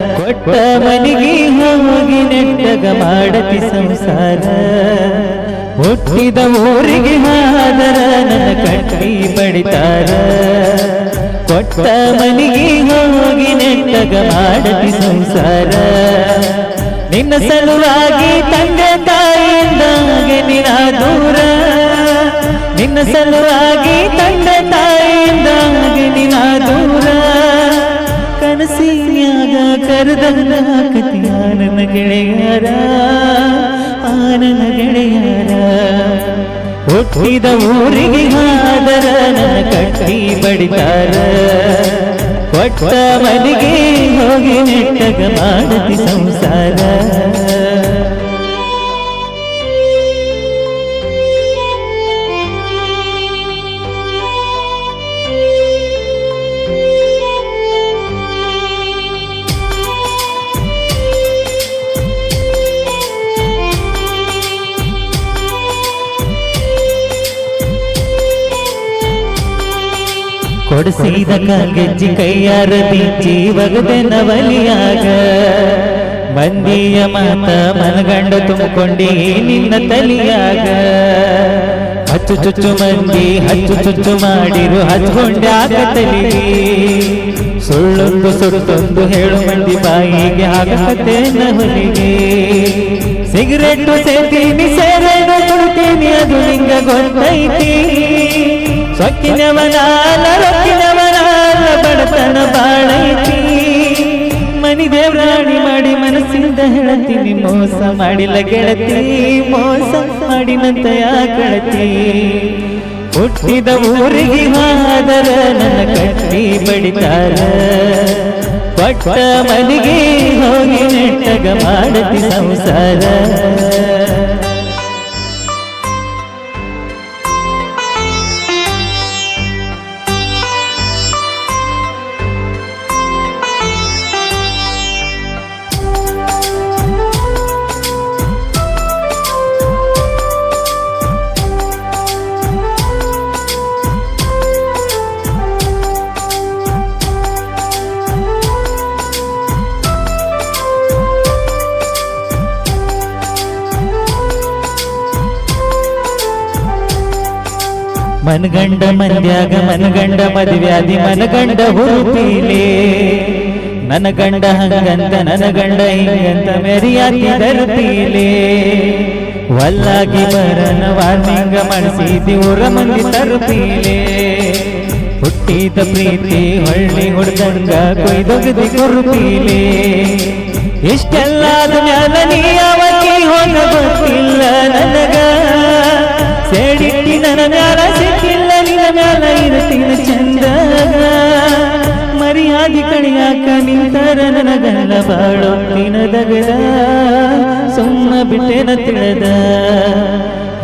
ಕೊಟ್ಟ ಮನಿಗೆ ಹೋಗಿ ನೆಟ್ಟಗ ಮಾಡತಿ ಸಂಸಾರ. ಹುಟ್ಟಿದ ಊರಿಗೆ ಹಾದರ ನನ್ನ ಕಟ್ಟಿ ಪಡಿತಾರ ಕೊಟ್ಟ ಮನಿಗೆ ಹೋಗಿ ನೆಟ್ಟಗ ಮಾಡತಿ ಸಂಸಾರ. ನಿನ್ನ ಸಲುವಾಗಿ ತಂದೆ ತಾಯಿಯಿಂದಾಗೆ ನಿನ್ನ ದೂರ. ನಿನ್ನ ಸಲುವಾಗಿ ತಂದೆ ಕನಸಿನ್ಯಾಗ ಕತಿ ಆನನ ಗೆಳೆಯರ ಆನನ ಗೆಳೆಯರ. ಹುಟ್ಟಿದ ಊರಿಗೆ ಹಾದರ ನನ್ನ ಕಟ್ಟಿ ಬಡಿತಾರ. ಕೊಟ್ಟ ಮನೆಗೆ ಹೋಗಿ ನೆಟ್ಟಗ ಸಂಸಾರ. ಕೊಡಿಸಿದ ಕಾಲ್ಗೆಜ್ಜಿ ಕೈಯಾರ ಬಿಚ್ಚಿ ಒಗದೆ ನವಲಿಯಾಗ ಮಂದಿಯ ಮಾತ ಮನಗಂಡ ತುಂಬಿಕೊಂಡಿ ನಿನ್ನ ತಲಿಯಾಗ. ಹಚ್ಚು ಚುಚ್ಚು ಮಂದಿ, ಹಚ್ಚು ಚುಚ್ಚು ಮಾಡಿರು ಹಚ್ಕೊಂಡ್ಯಾಗ ತಲಿ ಸುಳ್ಳೊಂದು ಸುತ್ತೊಂದು ಹೇಳು ಮಂದಿ ಬಾಯಿಗೆ ಆಗತ್ತೇನ ಹೊಲಿಗೆ. ಸಿಗರೆಟ್ಟು ಸೇತೀನಿ ಸೇರೇನು ಸುಡ್ತೀನಿ, ಅದು ನಿಂಗ ಗೊತ್ತೈತಿ. ಸೊಕ್ಕಿನವನಾಲ ಮೋಸ ಮಾಡಿಲ್ಲ ಗೆಳತಿ, ಮೋಸ ಮಾಡಿನಂತ ಯಾಕಳತಿ ಹುಟ್ಟಿದ ಊರಿಗೆ ಹಾದರ ನನ್ನ ಕಟ್ಟಿ ಬಡಿತಾರ. ಪಟ್ಟ ಮನೆಗೆ ಹೋಗಿ ನೆಟ್ಟಗ ಮಾಡತಿ ಸಂಸಾರ. ಮನಗಂಡ ಮಂದ್ಯಾಗ ಮನಗಂಡ ಮದುವ್ಯಾದಿ ಮನಗಂಡ ಹುರುತಿಲೇ ನನ್ನ ಗಂಡ ಹಂಗಂತ ನನ್ನ ಗಂಡ ಹಿಂಗಂತ ಮೆರಿಯಾಗಿ ತರುತ್ತೀಲೆ ವಲ್ಲಾಗಿ ಬರನ ವಾರ್ನಿಂಗ ಮಾಡಿಸಿ ಊರ ಮಂದಿ ತರುತ್ತೀಲೆ. ಹುಟ್ಟಿದ ಪ್ರೀತಿ ಹೊಳ್ಳಿ ಹುಡ್ದಂಗ ಕೊಯ್ದೊಗದಿ ಕೊರುತ್ತೀಲೆ. ಇಷ್ಟೆಲ್ಲ ಮ್ಯಾಲ ನೀ ನನಗಲ್ಲ ಬಾಳೋ ದಿನದಗದ ಸುಮ್ಮ ಬಿಟ್ಟೆನ ತಿಳಿದ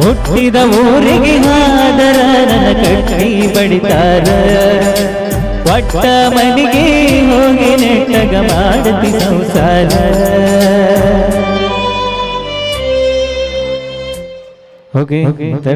ಹುಟ್ಟಿದ ಊರಿಗೆ ಹಾದರ ನನ್ನ ಕಟ್ಟಿ ಬಡಿತಾರ ಒಟ್ಟ ಮನೆಗೆ ಹೋಗಿ ನೆಟ್ಟಗ ಮಾಡತಿ ಸಂಸಾರ ಓಕೆ